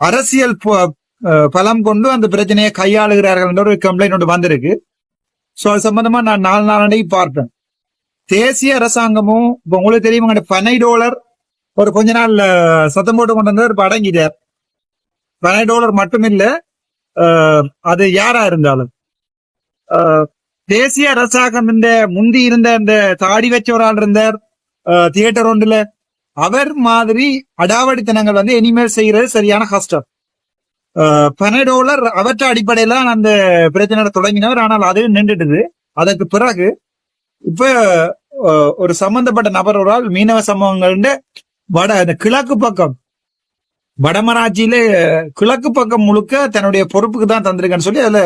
அரசியல் ப- பலம் கொண்டு அந்த பிரச்சனையை கையாளுகிறார்கள் என்ற ஒரு கம்ப்ளைண்ட் ஒன்று வந்திருக்கு. ஸோ அது சம்பந்தமா நான் நாலு நாளடைக்கு பார்த்தேன் தேசிய அரசாங்கமும் இப்ப உங்களுக்கு தெரியும் பனை டாலர் ஒரு கொஞ்ச நாள் சத்தம் போட்டு கொண்டு வந்தவர் இப்ப அடங்கிட்டார். பனை டாலர் மட்டும் இல்லை அது யாரா இருந்தாலும். தேசிய அரசாங்கம் இந்த முந்தி இருந்த அந்த தாடி வச்ச ஒரு ஆள் இருந்தார் தியேட்டர் ஒன்றுல அவர் மாதிரி அடாவடித்தனங்கள் வந்து இனிமேல் செய்யறது சரியான கஷ்டம் பனடோலர் அவற்ற அடிப்படையில அந்த பிரச்சனை தொடங்கினவர் ஆனால் அது நின்றுட்டுது அதற்கு பிறகு இப்ப ஒரு சம்பந்தப்பட்ட நபர் ஒரு ஆள் மீனவ சம்பவங்கள்னு வட அந்த கிழக்கு பக்கம் வடமராட்சியில கிழக்கு பக்கம் முழுக்க தன்னுடைய பொறுப்புக்கு தான் தந்திருக்கேன்னு சொல்லி அதுல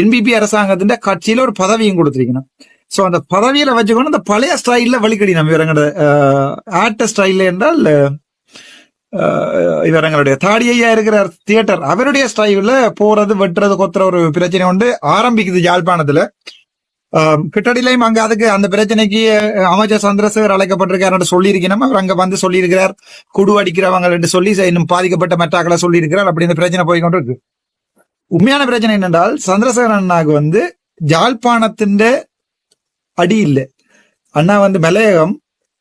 என்பிபி அரசாங்கத்தின் கட்சியில ஒரு பதவியும் கொடுத்திருக்கணும். சோ அந்த பதவியில வச்சுக்கணும் அந்த பழைய ஸ்டைல்ல வழிகடி நம்ம இவரங்கட ஆட்ட ஸ்டைல்ல என்றால் அஹ், இவரங்களுடைய தாடியையா இருக்கிற தியேட்டர் அவருடைய ஸ்டைல்ல போறது வெட்டுறது கொத்துற ஒரு பிரச்சனை உண்டு. ஆரம்பிக்குது யாழ்ப்பாணத்துல. கிட்டடிலையும் அங்க அதுக்கு அந்த பிரச்சனைக்கு அமைச்சர் சந்திரசேகர் அழைக்கப்பட்டிருக்காரு சொல்லியிருக்கணும். அவர் அங்க வந்து சொல்லியிருக்கிறார். குடு அடிக்கிறவங்க என்று சொல்லி இன்னும் பாதிக்கப்பட்ட மெட்டாக்களை சொல்லியிருக்கிறார். அப்படி இந்த பிரச்சனை போய் இருக்கு உண்மையான பிரச்சனை என்னென்றால் சந்திரசேகர் அண்ணாக்கு வந்து ஜாழ்ப்பாணத்தின் அடி இல்லை. அண்ணா வந்து மலையகம்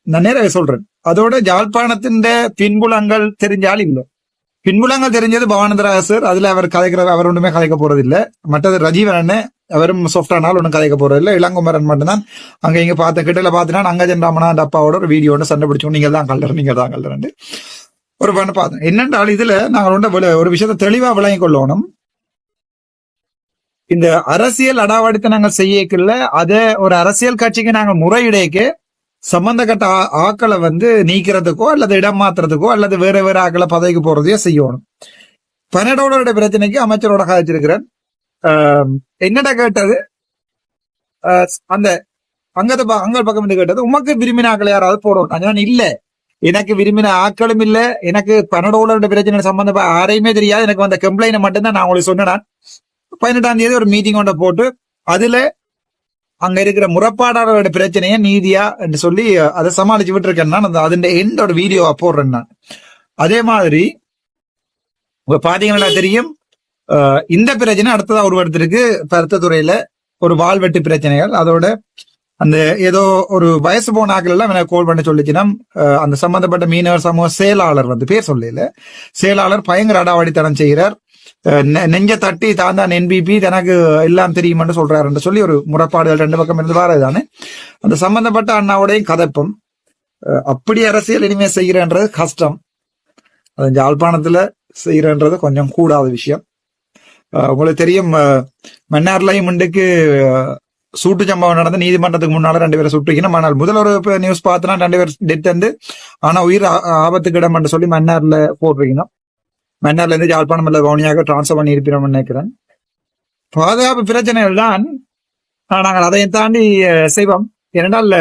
நான் நேராக சொல்றேன். அதோட ஜாழ்ப்பாணத்தின் பின்புலங்கள் தெரிஞ்சால் இல்லை பின்புலங்கள் தெரிஞ்சது பவானந்தராசர் அதுல அவர் கதைக்கிற அவர் ஒன்றுமே கதைக்க போறது இல்லை மற்றது ரஜீவன் அண்ணன் அவரும் சாஃப்டானால் ஒன்றும் கதைக்க போறது இல்லை இளங்குமரன் மட்டும்தான். அங்க இங்க பார்த்த கிட்டல பார்த்தீங்கன்னா அங்கஜன் ராமனா அந்த அப்பாவோட ஒரு வீடியோ ஒன்று சண்டை பிடிச்சோம் நீங்க தான் கல்லர் நீங்க தான் கல்லர் ஒரு பண்ண பார்த்தோம் என்னென்றால் இதுல நாங்கள் ஒன்று ஒரு விஷயத்தை தெளிவா விளங்கி கொள்ளணும். இந்த அரசியல் அடாவடித்தனங்கள் செய்யக்குள்ள அத ஒரு அரசியல் கட்சிக்கு நாங்கள் முறையிடைக்கு சம்பந்தப்பட்ட ஆக்களை வந்து நீக்கிறதுக்கோ அல்லது இடம் மாத்துறதுக்கோ அல்லது வேற வேற ஆக்களை பதவிக்கு போறதையோ செய்யணும். பன்னெண்டோட பிரச்சனைக்கு அமைச்சரோட காய்ச்சிருக்கிறேன் ஆஹ் என்னடா கேட்டது? ஆஹ் அந்த அங்கத அங்க பக்கம் இருந்து கேட்டது உமக்கு விரும்பின ஆக்களை யாராவது போடணும் நான் இல்ல. எனக்கு விரும்பின ஆக்களும் இல்ல. எனக்கு பன்னெண்டோட பிரச்சனை சம்பந்தப்பட்ட யாரையுமே தெரியாது. எனக்கு வந்த கம்ப்ளைண்ட் மட்டும்தான் நான் உங்களுக்கு சொன்னேன் பதினெட்டாம் தேதி ஒரு மீட்டிங் ஒன்றை போட்டு அதுல அங்க இருக்கிற முறப்பாடாளரோட பிரச்சனையை நீதியா என்று சொல்லி அதை சமாளிச்சு விட்டுருக்கேன் நான். அந்த அதன் எண்டோட வீடியோவை போடுறேன் நான். அதே மாதிரி உங்க பாத்தீங்கன்னா தெரியும் இந்த பிரச்சனை அடுத்ததா உருவெடுத்திருக்கு. பருத்த துறையில ஒரு வால்வெட்டு பிரச்சனைகள். அதோட அந்த ஏதோ ஒரு வயசு போன ஆக்கள் எல்லாம் எனக்கு கோல் பண்ண சொல்லிச்சுன்னா அந்த சம்பந்தப்பட்ட மீனவர் சமூக செயலாளர் வந்து பேர் சொல்லல. செயலாளர் பயங்கர அடாவடித்தனம் செய்கிறார். நெஞ்ச தட்டி தான் தான் என்பிபி தனக்கு எல்லாம் தெரியுமென்று சொல்றாருன்னு சொல்லி ஒரு முறைப்பாடுகள் ரெண்டு பக்கம் இருந்து வரதுதானே அந்த சம்பந்தப்பட்ட அண்ணாவுடையும் கதைப்பம் அஹ், அப்படி அரசியல் இனிமே செய்கிறேன்றது கஷ்டம். அது யாழ்ப்பாணத்துல செய்யறன்றது கொஞ்சம் கூடாத விஷயம். உங்களுக்கு தெரியும் மன்னார்லயும் மன்னார்லையும் முண்டுக்கு சூட்டு சம்பவம் நடந்து நீதிமன்றத்துக்கு முன்னால ரெண்டு பேரை சுட்டுக்கணும் ஆனால் முதல் ஒரு நியூஸ் பார்த்தனா ரெண்டு பேர் டெத் வந்து ஆனா உயிர் ஆ- ஆபத்துக்கு இடம் சொல்லி மன்னார்ல போட்டிருக்கணும் மன்னார்ல இருந்து யாழ்ப்பாணம் இல்ல கவுனியாக டிரான்ஸ்பர் பண்ணி நினைக்கிறேன். பாதுகாப்பு பிரச்சனைகள் தான். நாங்கள் அதையும் தாண்டி செய்வோம். ஏனென்றால்